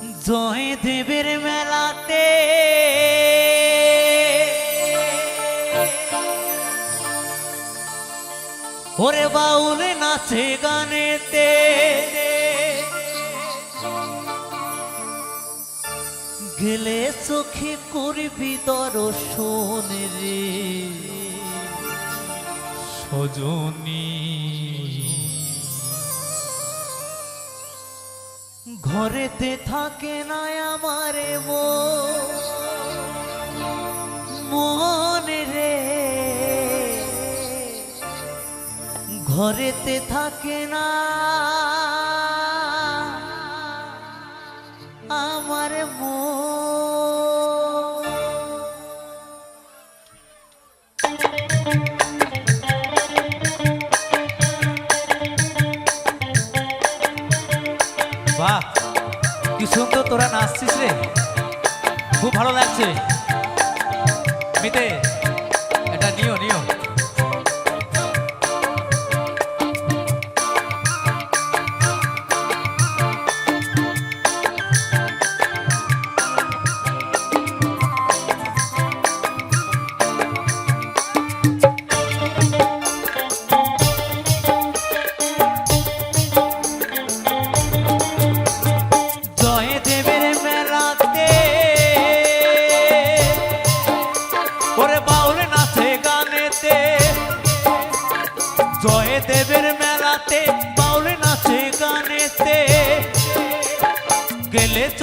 জয় দেবের মেলাতে। ওরে বাউল নাচে গানেতে। গেলে চোখে করবি দর্শন রে। সজনী। ঘরেতে থাকে না আমারে মন রে। ঘরেতে থাকে না বাহ কি সুন্দর তোরা নাচছিস রে। খুব ভালো লাগছে। মিতে এটা নিও নিও।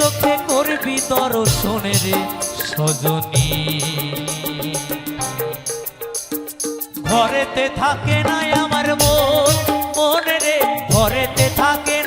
চোখে করবি দর্শনের সজনী। ঘরেতে থাকে না আমার মন মনে রে ঘরেতে থাকে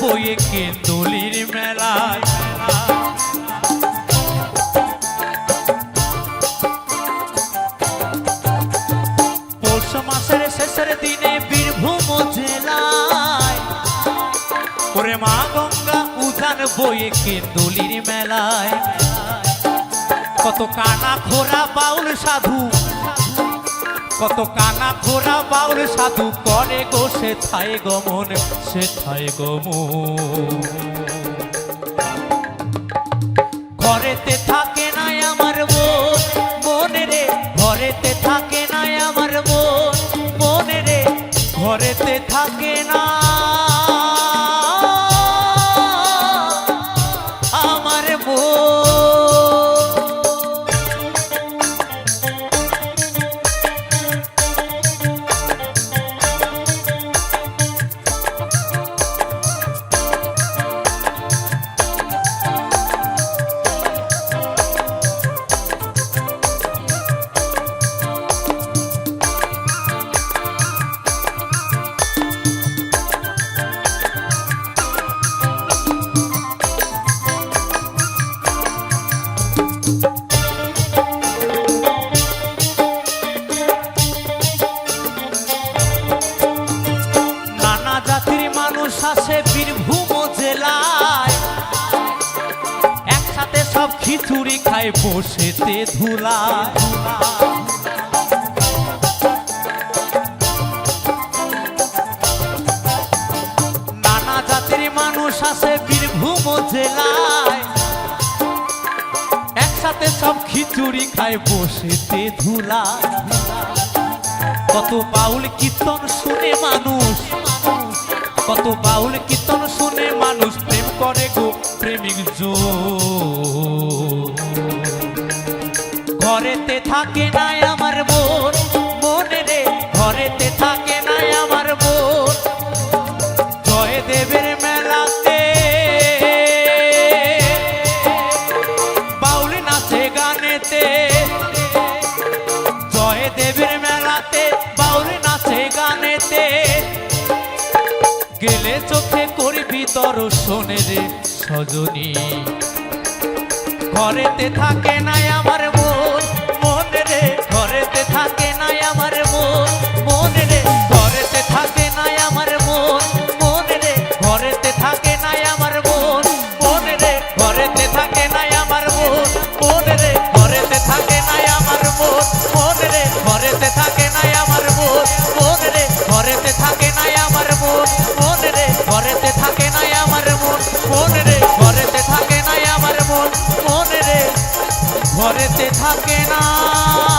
বইয়ে কেন্দুলির মেলায়। পৌষ মাসের শেষের দিনে বীরভূম জেলায়। ওরে মা গঙ্গা উজান বইয়ে কেন্দুলির মেলায়। কত কানা ঘোরা বাউল, সাধু কত কানা ঘোরা বাউল সাধু পরে গো সে থাই গমন সে থাই গমন ঘরেতে থাকে খিচুড়ি খায় বসেতে ধুলায় নানা জাতির মানুষ আসে বীরভূম জেলায়। একসাথে সব খিচুড়ি খায় বসেতে ধুলা। কত বাউল কীর্তন শুনে মানুষ, কত বাউল কীর্তন থাকে নাই আমার বোন মনে রে, ঘরেতে থাকে নাই আমার বোন জয় দেবের মেলাতে বাউল নাচে গানেতে। জয় দেবের মেলাতে বাউল নাচে গানেতে। গেলে চোখে করবি তর দর্শনের সজনী। ঘরেতে থাকে নাই আমার বোন থাকে না।